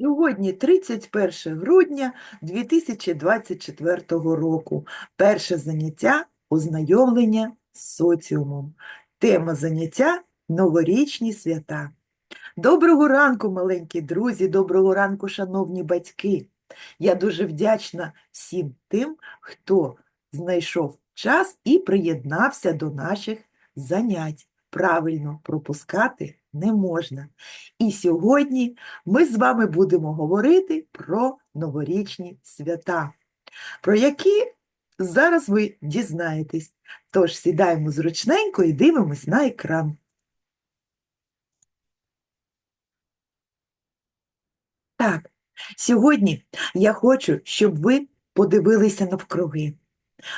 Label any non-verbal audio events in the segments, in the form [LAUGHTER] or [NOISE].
Сьогодні 31 грудня 2024 року. Перше заняття ознайомлення з соціумом. Тема заняття новорічні свята. Доброго ранку, маленькі друзі, доброго ранку, шановні батьки. Я дуже вдячна всім тим, хто знайшов час і приєднався до наших занять. Правильно пропускати не можна. І сьогодні ми з вами будемо говорити про новорічні свята, про які зараз ви дізнаєтесь. Тож сідаємо зручненько і дивимось на екран. Так, сьогодні я хочу, щоб ви подивилися навкруги,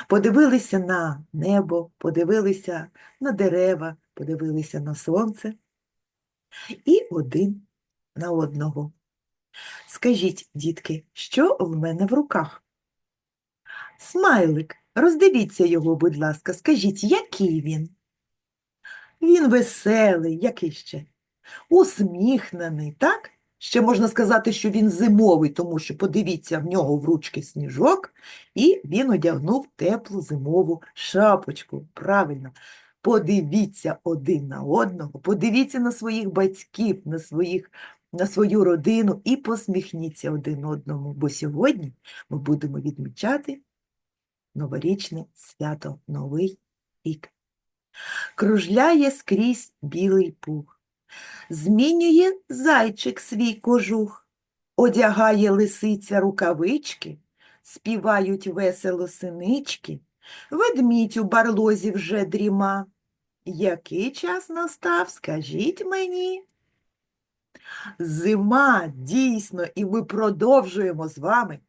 подивилися на небо, подивилися на дерева, подивилися на сонце і один на одного. Скажіть, дітки, що в мене в руках? Смайлик, роздивіться його, будь ласка, скажіть, який він? Він веселий, який ще? Усміхнений, так? Ще можна сказати, що він зимовий, тому що подивіться, в нього в ручки сніжок, і він одягнув теплу зимову шапочку. Правильно. Подивіться один на одного, подивіться на своїх батьків, на, своїх, на свою родину і посміхніться один одному, бо сьогодні ми будемо відмічати новорічне свято, Новий рік. Кружляє скрізь білий пух, змінює зайчик свій кожух, одягає лисиця рукавички, співають весело синички, ведмідь у барлозі вже дріма. Який час настав, скажіть мені? Зима, дійсно, і ми продовжуємо з вами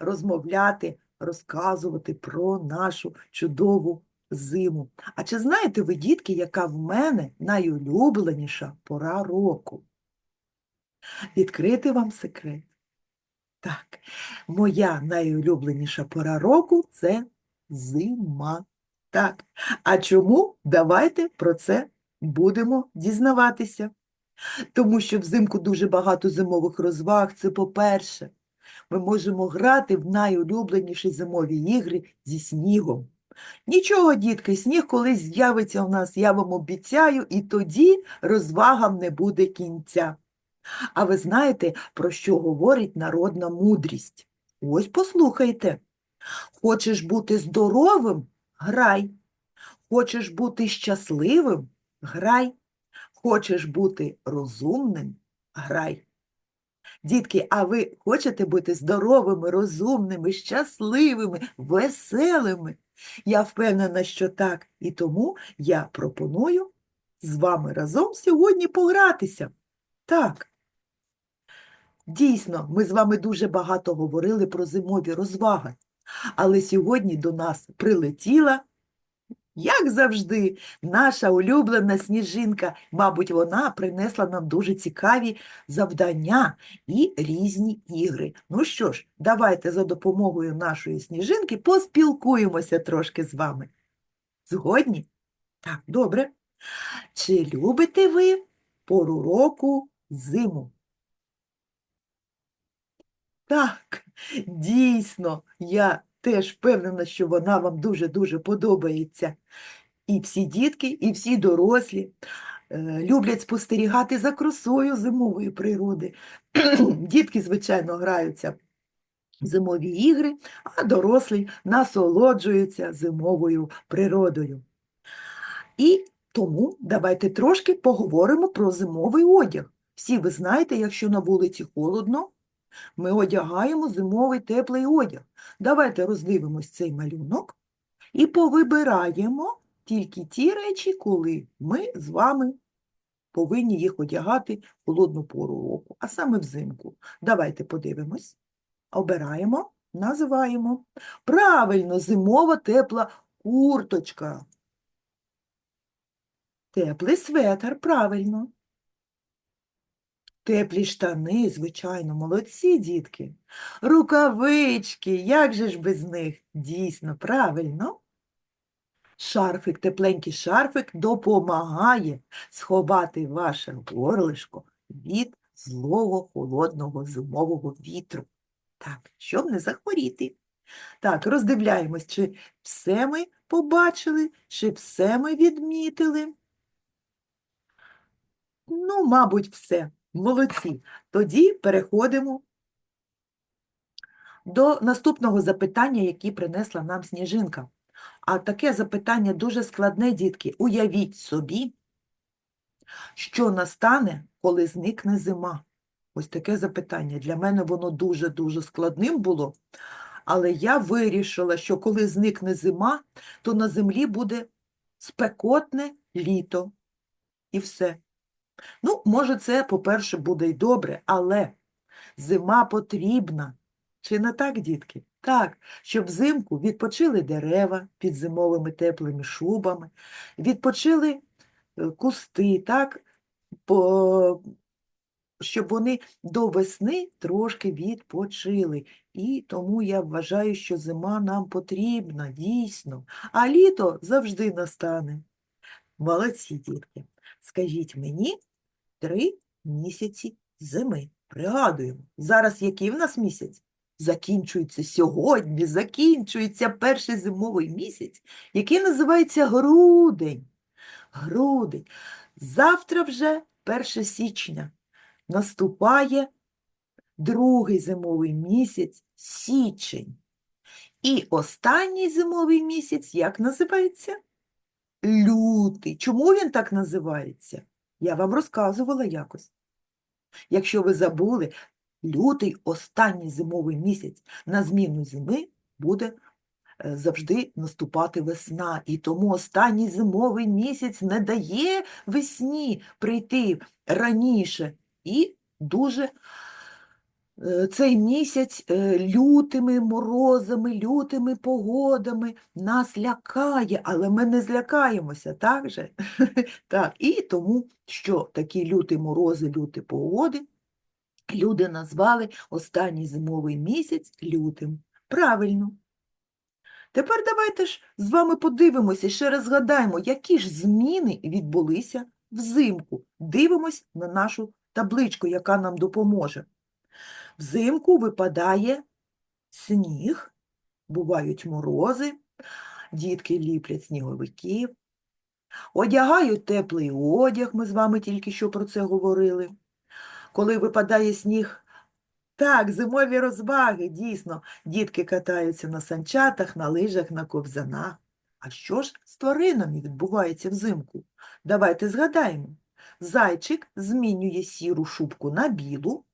розмовляти, розказувати про нашу чудову зиму. А чи знаєте ви, дітки, яка в мене найулюбленіша пора року? Відкрити вам секрет. Так, моя найулюбленіша пора року це зима. Так. А чому? Давайте про це будемо дізнаватися. Тому що взимку дуже багато зимових розваг. Це по-перше, ми можемо грати в найулюбленіші зимові ігри зі снігом. Нічого, дітки, сніг колись з'явиться у нас, я вам обіцяю, і тоді розвагам не буде кінця. А ви знаєте, про що говорить народна мудрість? Ось послухайте. Хочеш бути здоровим? Грай. Хочеш бути щасливим? Грай. Хочеш бути розумним? Грай. Дітки, а ви хочете бути здоровими, розумними, щасливими, веселими? Я впевнена, що так. І тому я пропоную з вами разом сьогодні погратися. Так. Дійсно, ми з вами дуже багато говорили про зимові розваги, але сьогодні до нас прилетіла, як завжди, наша улюблена сніжинка. Мабуть, вона принесла нам дуже цікаві завдання і різні ігри. Ну що ж, давайте за допомогою нашої сніжинки поспілкуємося трошки з вами. Згодні? Так, добре. Чи любите ви пору року зиму? Так, дійсно, я теж впевнена, що вона вам дуже-дуже подобається. І всі дітки, і всі дорослі е, люблять спостерігати за красою зимової природи. [CLEARS THROAT] Дітки, звичайно, граються зимові ігри, а дорослі насолоджуються зимовою природою. І тому давайте трошки поговоримо про зимовий одяг. Всі ви знаєте, якщо на вулиці холодно, ми одягаємо зимовий теплий одяг. Давайте роздивимось цей малюнок і повибираємо тільки ті речі, коли ми з вами повинні їх одягати в холодну пору року, а саме взимку. Давайте подивимось. Обираємо, називаємо. Правильно, зимова тепла курточка. Теплий светр, правильно. Теплі штани, звичайно, молодці, дітки. Рукавички, як же ж без них? Дійсно, правильно. Шарфик, тепленький шарфик допомагає сховати ваше горлишко від злого холодного зимового вітру. Так, щоб не захворіти. Так, роздивляємось, чи все ми побачили, чи все ми відмітили. Ну, мабуть, все. Молодці. Тоді переходимо до наступного запитання, яке принесла нам Сніжинка. А таке запитання дуже складне, дітки. Уявіть собі, що настане, коли зникне зима. Ось таке запитання. Для мене воно дуже-дуже складним було. Але я вирішила, що коли зникне зима, то на землі буде спекотне літо. І все. Ну, може, це, по-перше, буде й добре, але зима потрібна. Чи не так, дітки? Так, щоб взимку відпочили дерева під зимовими теплими шубами, відпочили е, кусти, так, по... щоб вони до весни трошки відпочили. І тому я вважаю, що зима нам потрібна, дійсно, а літо завжди настане. Молодці, дітки. Скажіть мені три місяці зими. Пригадуємо, зараз який в нас місяць? Закінчується сьогодні, закінчується перший зимовий місяць, який називається грудень. Грудень. Завтра вже 1 січня. Наступає другий зимовий місяць січень. І останній зимовий місяць як називається? Лютий. Чому він так називається? Я вам розказувала якось. Якщо ви забули, лютий останній зимовий місяць на зміну зими буде е, завжди наступати весна. І тому останній зимовий місяць не дає весні прийти раніше. І дуже цей місяць е, лютими морозами, лютими погодами нас лякає, але ми не злякаємося, так же? [LAUGHS] Так, і тому, що такі люті морози, люті погоди, люди назвали останній зимовий місяць лютим. Правильно. Тепер давайте ж з вами подивимося, і ще раз згадаємо, які ж зміни відбулися взимку. Дивимось на нашу табличку, яка нам допоможе. Взимку випадає сніг, бувають морози, дітки ліплять сніговиків, одягають теплий одяг, ми з вами тільки що про це говорили. Коли випадає сніг, так, зимові розваги, дійсно, дітки катаються на санчатах, на лижах, на ковзанах. А що ж з тваринами відбувається взимку? Давайте згадаємо. Зайчик змінює сіру шубку на білу,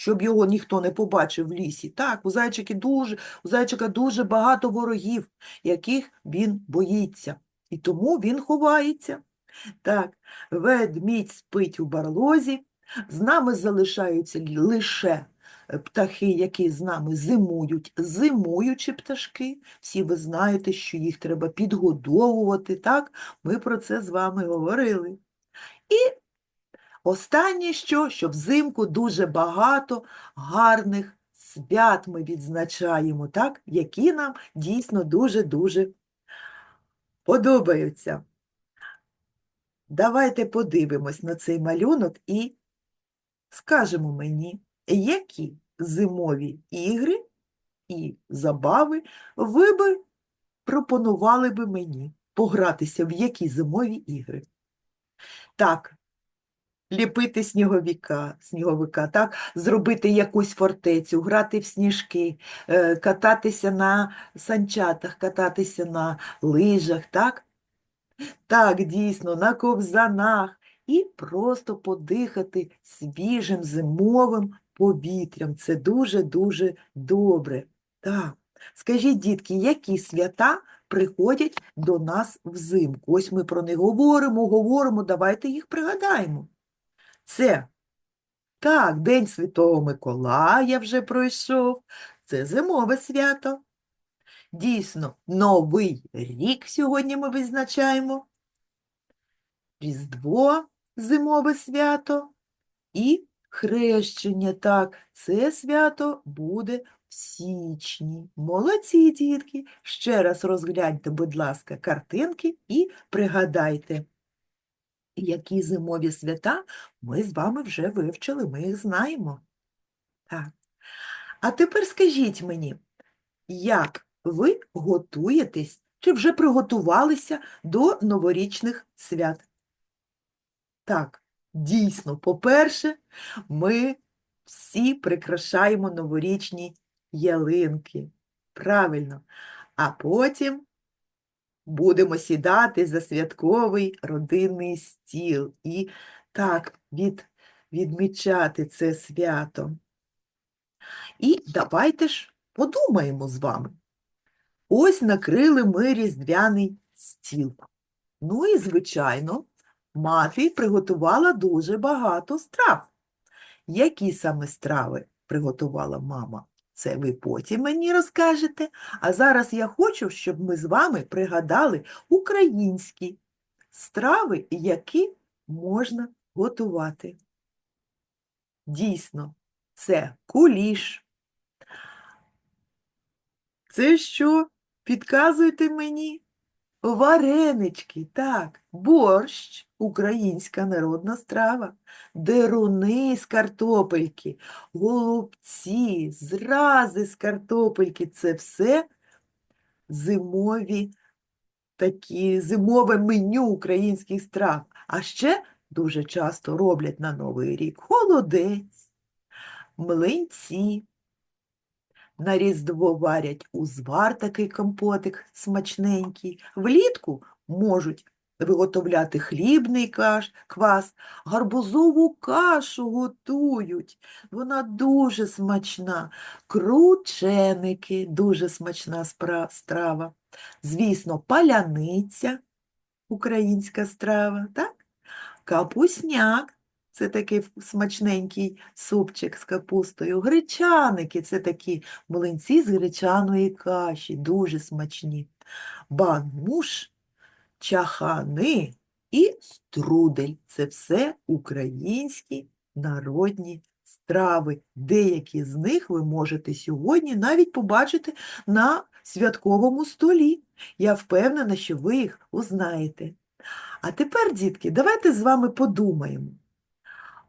щоб його ніхто не побачив в лісі. Так, у зайчики дуже, у зайчика дуже багато ворогів, яких він боїться. І тому він ховається. Так, ведмідь спить у барлозі, з нами залишаються лише е, птахи, які з нами зимують, зимуючі пташки. Всі ви знаєте, що їх треба підгодовувати, так? Ми про це з вами говорили. І останнє що, що взимку дуже багато гарних свят ми відзначаємо, так? Які нам дійсно дуже-дуже подобаються. Давайте подивимось на цей малюнок і скажемо мені, які зимові ігри і забави ви би пропонували би мені погратися в які зимові ігри? Так, ліпити сніговика, сніговика, так, зробити якусь фортецю, грати в сніжки, е, кататися на санчатах, кататися на лижах, так? Так, дійсно, на ковзанах і просто подихати свіжим зимовим повітрям. Це дуже-дуже добре. Так. Скажіть, дітки, які свята приходять до нас взимку? Ось ми про них говоримо, говоримо, давайте їх пригадаємо. Це, так, День Святого Миколая вже пройшов, це зимове свято. Дійсно, Новий рік сьогодні ми визначаємо. Різдво зимове свято і хрещення. Так, це свято буде в січні. Молодці, дітки. Ще раз розгляньте, будь ласка, картинки і пригадайте. Які зимові свята ми з вами вже вивчили, ми їх знаємо. Так. А тепер скажіть мені, як ви готуєтесь чи вже приготувалися до новорічних свят? Так, дійсно, по-перше, ми всі прикрашаємо новорічні ялинки. Правильно. А потім будемо сідати за святковий родинний стіл і так від, відмічати це свято. І давайте ж подумаємо з вами. Ось накрили ми різдвяний стіл. Ну і, звичайно, мати приготувала дуже багато страв. Які саме страви приготувала мама? Це ви потім мені розкажете. А зараз я хочу, щоб ми з вами пригадали українські страви, які можна готувати. Дійсно, це куліш. Це що? Підказуйте мені? Варенички, так, борщ, українська народна страва, деруни з картопельки, голубці, зрази з картопельки – це все зимові такі, зимове меню українських страв. А ще дуже часто роблять на Новий рік холодець, млинці, на Різдво варять узвар, такий компотик смачненький. Влітку можуть виготовляти хлібний каш, квас, гарбузову кашу готують. Вона дуже смачна. Крученики, дуже смачна страва. Звісно, паляниця, українська страва, так? Капусняк. Це такий смачненький супчик з капустою. Гречаники це такі млинці з гречаної каші, дуже смачні. Бануш, чахани і струдель це все українські народні страви. Деякі з них ви можете сьогодні навіть побачити на святковому столі. Я впевнена, що ви їх узнаєте. А тепер, дітки, давайте з вами подумаємо.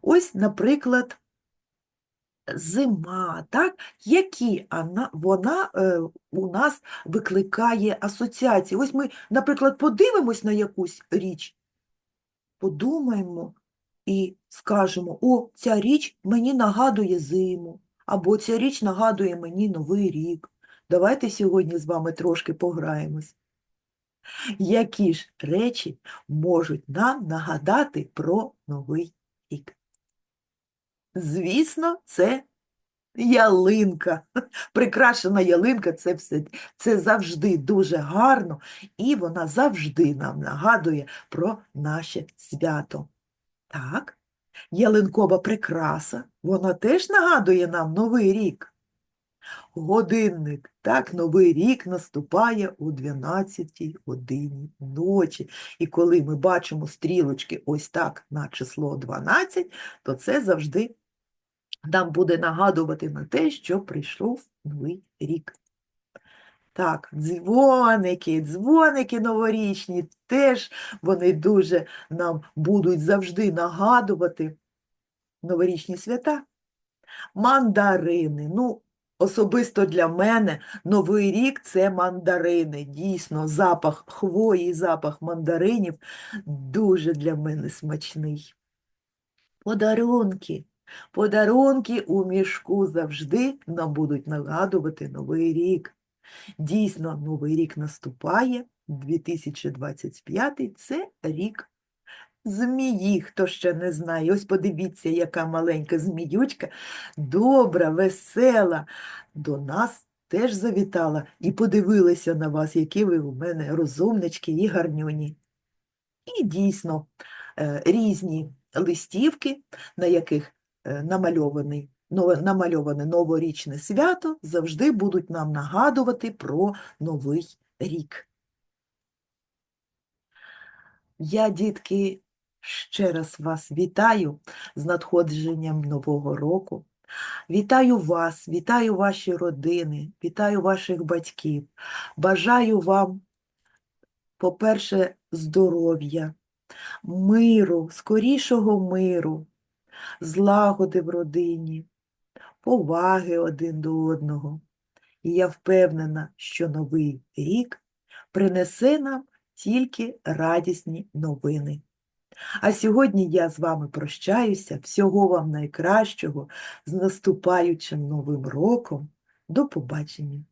Ось, наприклад, зима, так? Які вона, е, у нас викликає асоціації? Ось ми, наприклад, подивимось на якусь річ, подумаємо і скажемо, о, ця річ мені нагадує зиму, або ця річ нагадує мені Новий рік. Давайте сьогодні з вами трошки пограємось. Які ж речі можуть нам нагадати про Новий рік? Звісно, це ялинка. [LAUGHS] Прикрашена ялинка це все, це завжди дуже гарно, і вона завжди нам нагадує про наше свято. Так, ялинкова прикраса, вона теж нагадує нам Новий рік. Годинник, так, Новий рік наступає о 12 годині ночі. І коли ми бачимо стрілочки ось так на число 12, то це завжди нам буде нагадувати на те, що прийшов Новий рік. Так, дзвоники, дзвоники новорічні, теж вони дуже нам будуть завжди нагадувати новорічні свята. Мандарини. Ну, особисто для мене Новий рік – це мандарини. Дійсно, запах хвої, запах мандаринів дуже для мене смачний. Подарунки. Подарунки у мішку завжди нам будуть нагадувати Новий рік. Дійсно, Новий рік наступає, 2025 – це рік змії, хто ще не знає. Ось подивіться, яка маленька зміючка, добра, весела, до нас теж завітала і подивилася на вас, які ви у мене розумнички і гарнюні. І дійсно е, різні листівки, на яких намальований, намальоване новорічне свято, завжди будуть нам нагадувати про Новий рік. Я, дітки, ще раз вас вітаю з надходженням Нового року. Вітаю вас, вітаю ваші родини, вітаю ваших батьків. Бажаю вам, по-перше, здоров'я, миру, скорішого миру, злагоди в родині, поваги один до одного. І я впевнена, що новий рік принесе нам тільки радісні новини. А сьогодні я з вами прощаюся. Всього вам найкращого з наступаючим новим роком. До побачення!